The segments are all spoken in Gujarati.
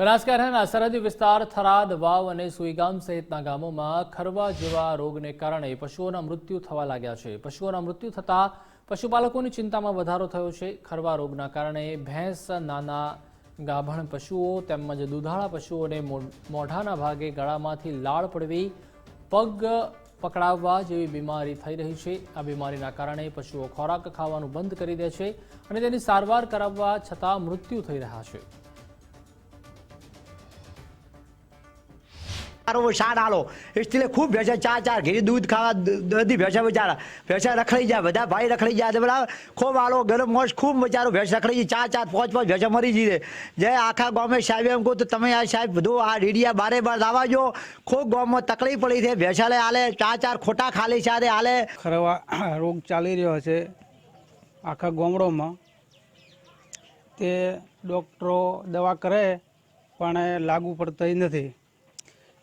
બનાસકાંઠાના સરહદી વિસ્તાર થરાદ, વાવ અને સુઈગામ સહિતના ગામોમાં ખરવા જેવા રોગને કારણે પશુઓના મૃત્યુ થવા લાગ્યા છે. પશુઓના મૃત્યુ થતાં પશુપાલકોની ચિંતામાં વધારો થયો છે. ખરવા રોગના કારણે ભેંસ, નાના ગાભણ પશુઓ તેમજ દુધાળા પશુઓને મોઢાના ભાગે ગળામાંથી લાળ પડવી, પગ પકડાવવા જેવી બીમારી થઈ રહી છે. આ બીમારીના કારણે પશુઓ ખોરાક ખાવાનું બંધ કરી દે છે અને તેની સારવાર કરાવવા છતાં મૃત્યુ થઈ રહ્યા છે. સારો સાર આલો. એટલે ખૂબ ભેસે ચાર ચાર ઘી દૂધ ખાવા બધી ભેંસે બચારા. ભેસા રખડી જાય બધા ભાઈ રખડી જાય બરાબર ખૂબ આલો, ગરમ મોસ ખૂબ બચારો ભેંસ રખડી જાય ચાર ચાર, પાંચ પાંચ ભેસા મરી જઈએ જે આખા ગામે સાહેબ એમ કહું તો તમે આ સાહેબ બધું આ રીડિયા બારે બાર લાવાજો ખૂબ ગામમાં તકલીફ પડી છે. ભેંસાલે હાલે ચાર ચાર ખોટા ખાલી ચારે હાલે ખરવા રોગ ચાલી રહ્યો છે આખા ગામડોમાં. તે ડૉક્ટરો દવા કરે, પણ લાગુ પડતી નથી.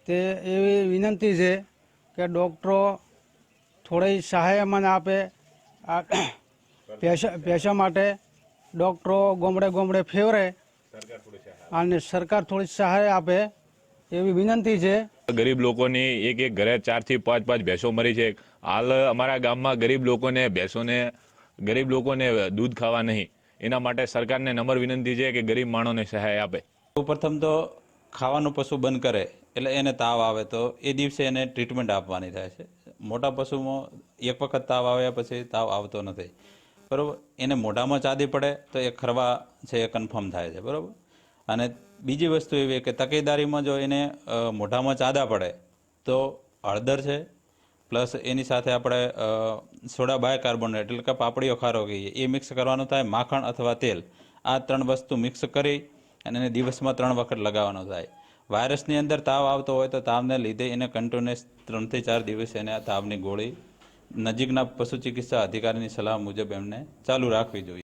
તે એવી વિનંતી છે કે ડૉક્ટરો થોડી સહાય મને આપે આ પેશા પેશા માટે ડૉક્ટરો ગોમડે ગોમડે ફેવરે અને સરકાર થોડી સહાય આપે એવી વિનંતી છે. ગરીબ લોકોની એક એક ઘરે ચારથી પાંચ પાંચ ભેંસો મરી છે. હાલ અમારા ગામમાં ગરીબ લોકોને ભેંસોને ગરીબ લોકોને દૂધ ખાવા નહીં. એના માટે સરકારને નમ્ર વિનંતી છે કે ગરીબ માણોને સહાય આપે. પ્રથમ તો ખાવાનું પશુ બંધ કરે. એટલે એને તાવ આવે તો એ દિવસે એને ટ્રીટમેન્ટ આપવાની થાય છે. મોટા પશુમાં એક વખત તાવ આવ્યા પછી તાવ આવતો નથી. બરાબર? એને મોઢામાં ચાદી પડે તો એ ખરવા છે એ કન્ફર્મ થાય છે, બરાબર? અને બીજી વસ્તુ એવી કે તકેદારીમાં જો એને મોઢામાં ચાદા પડે તો હળદર છે, પ્લસ એની સાથે આપણે સોડા બાયકાર્બોનેટ એટલે કે પાપડીઓ ખારો કહીએ, એ મિક્સ કરવાનું થાય, માખણ અથવા તેલ. આ ત્રણ વસ્તુ મિક્સ કરી અને એને દિવસમાં ત્રણ વખત લગાવવાનો થાય. વાયરસની અંદર તાવ આવતો હોય તો તાવને લીધે એને કન્ટિન્યુઅસ ત્રણથી ચાર દિવસ એને તાવની ગોળી નજીકના પશુ ચિકિત્સા અધિકારીની સલાહ મુજબ એમને ચાલુ રાખવી જોઈએ.